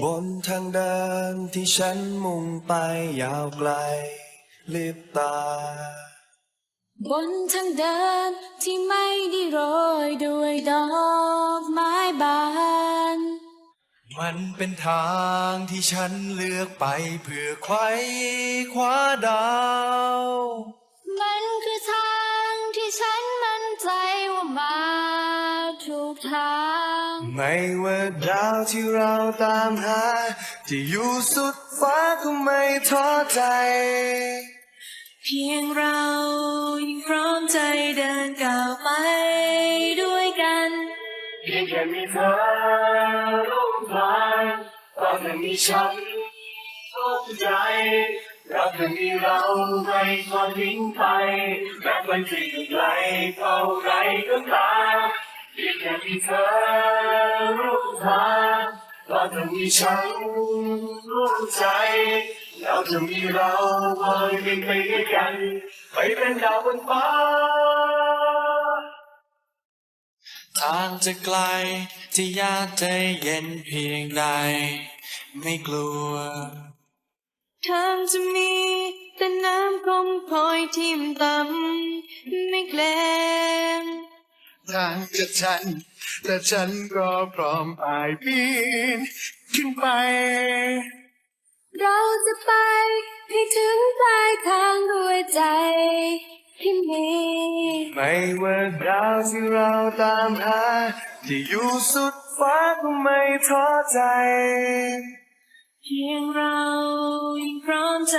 บนทางเดินที่ฉันมุ่งไปยาวไกลลิบตา บนทางเดินที่ไม่ได้โรยด้วยดอกไม้บาน มันเป็นทางที่ฉันเลือกไปเพื่อไขว้คว้าดาว ไม่ว่าดาวที่เราตามหาที่อยู่สุดฟ้าก็ไม่ท้อใจ เพียงเรายังพร้อมใจเดินก้าวไปด้วยกัน เพียงแค่มีเธอร่วมทางก็จะมีฉันร่วมใจเราจะมีเราไม่ทอดทิ้งไปแม้วันที่อยู่ไกลเท่าไรก็ตาม เพียงแค่มีเธอร่วมทางก็จะมีฉันร่วมใจ เราจะมีเราคอยเป็นไปด้วยกัน ไปเป็นดาวบนฟ้า ทางจะไกลจะยากใจเย็นเพียงใด ไม่กลัว ทางจะมี แต่น้ำคมคอยทิ่มต่ำไม่เกรง ทางจะชัน แต่ฉันก็พร้อมอายปีนขึ้นไป เราจะไปให้ถึงปลายทางด้วยใจที่มีไม่ว่าดาวที่เราตามหาที่อยู่สุดฟ้าก็ไม่ท้อใจ เพียงเรายังพร้อมใจ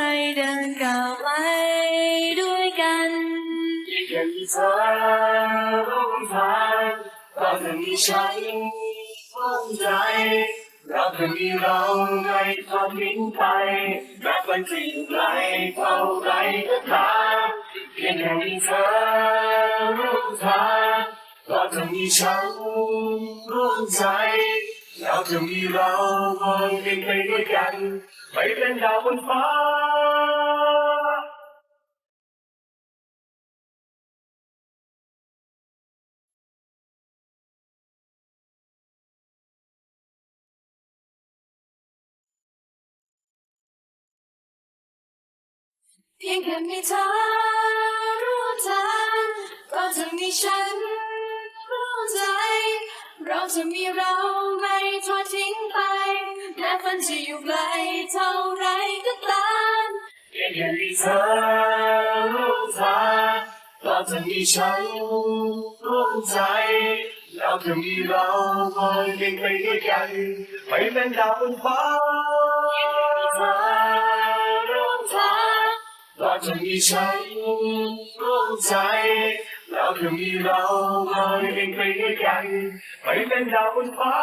เธอร่วมทางเราจะมีฉันร่วมใจเราจะมีเราไม่ทอดทิ้งไปแม้วันที่อยู่ไกลเท่าไรก็ตามเพียงแค่มีเธอร่วมทางเราจะมีฉันร่วมใจเราจะมีเราคอยเป็นไปด้วยกัน ไปเป็นดาวบนฟ้า เพียงแค่มีเธอร่วมทางก็จะมีฉันร่วมใจ เราจะมีเราไม่ทอดทิ้งไปแม้ฝันจะอยู่ไกลเท่าไรก็ตามเพียงแค่มีเธอร่วมทางเราจะมีฉันร่วมใจเราจะมีเราคอยเป็นไปด้วยกันไปเป็นดาวบนฟ้า เราจะมีฉันร่วมใจเราจะมีเราคอยเป็นไปด้วยกัน ไปเป็นดาวบนฟ้า